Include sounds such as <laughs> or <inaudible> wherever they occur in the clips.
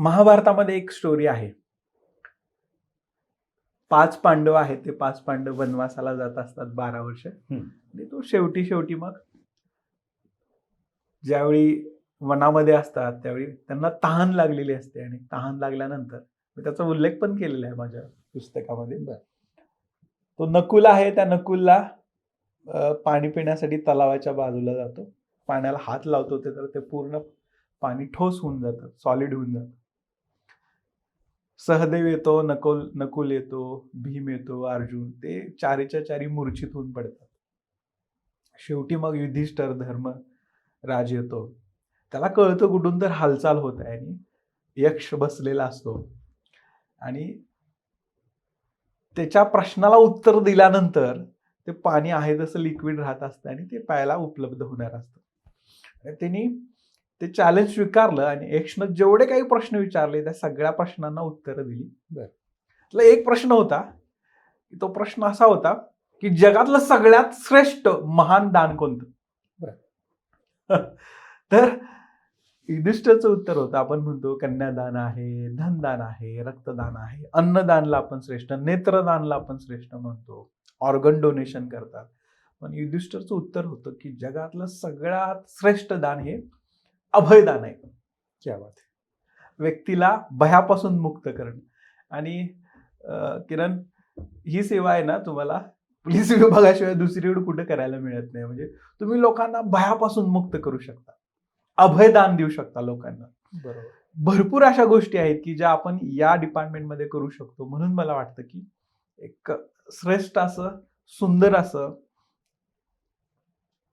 महाभारतामध्ये एक स्टोरी आहे. पाच पांडव आहेत ते. पाच पांडव वनवासाला जात असतात बारा वर्ष. आणि तो शेवटी शेवटी मग ज्यावेळी वनामध्ये असतात त्यावेळी त्यांना तहान लागलेली असते. आणि तहान लागल्यानंतर मी त्याचा उल्लेख पण केलेला आहे माझ्या पुस्तकामध्ये. तो नकुल आहे. त्या नकुलला पाणी पिण्यासाठी तलावाच्या बाजूला जातो. पाण्याला हात लावतो ते तर ते पूर्ण पाणी ठोस होऊन जातं सॉलिड होऊन जातं. सहदेव येतो नकुल नकुल येतो भीम येतो अर्जुन. ते चारीच्या चारी मूर्छित होऊन पडतात. शेवटी मग युधिष्ठर धर्म राज येतो. त्याला कळतं कुठून तर हालचाल होत आहे आणि यक्ष बसलेला असतो. आणि त्याच्या प्रश्नाला उत्तर दिल्यानंतर ते पाणी आहे तसं लिक्विड राहत असतं आणि ते प्यायला उपलब्ध होणार असतं. त्यांनी ते चॅलेंज स्वीकारलं आणि यक्षनं जेवढे काही प्रश्न विचारले त्या सगळ्या प्रश्नांना उत्तरं दिली. त्यातला एक प्रश्न होता तो प्रश्न असा होता की जगातलं सगळ्यात श्रेष्ठ महान दान कोणतं? <laughs> तर युधिष्ठरचं उत्तर होतं आपण म्हणतो कन्यादान आहे धनदान आहे रक्तदान आहे अन्नदानला आपण श्रेष्ठ नेत्रदानला आपण श्रेष्ठ म्हणतो ऑर्गन डोनेशन करतात. पण युधिष्ठरचं उत्तर होतं की जगातलं सगळ्यात श्रेष्ठ दान हे अभयदान आहे क्या बात. व्यक्तीला भयापासून मुक्त करणं. आणि किरण ही सेवा आहे ना तुम्हाला पोलीस विभागाशिवाय दुसरीकडे कुठे करायला मिळत नाही. म्हणजे तुम्ही लोकांना भयापासून मुक्त करू शकता. अभयदान देऊ शकता लोकांना. बरोबर. भरपूर अशा गोष्टी आहेत की ज्या आपण या डिपार्टमेंटमध्ये करू शकतो. म्हणून मला वाटतं की एक श्रेष्ठ असं सुंदर असं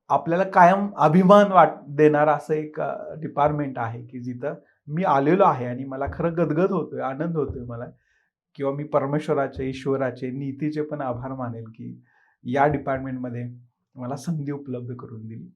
आपल्याला कायम अभिमान वाट देणारं असं एक डिपार्टमेंट आहे की जिथं मी आलेलो आहे आणि मला खरं गदगद होतोय आनंद होतोय मला. किंवा मी परमेश्वराचे ईश्वराचे नीतीचे पण आभार मानेल की या डिपार्टमेंटमध्ये मला संधी उपलब्ध करून दिली.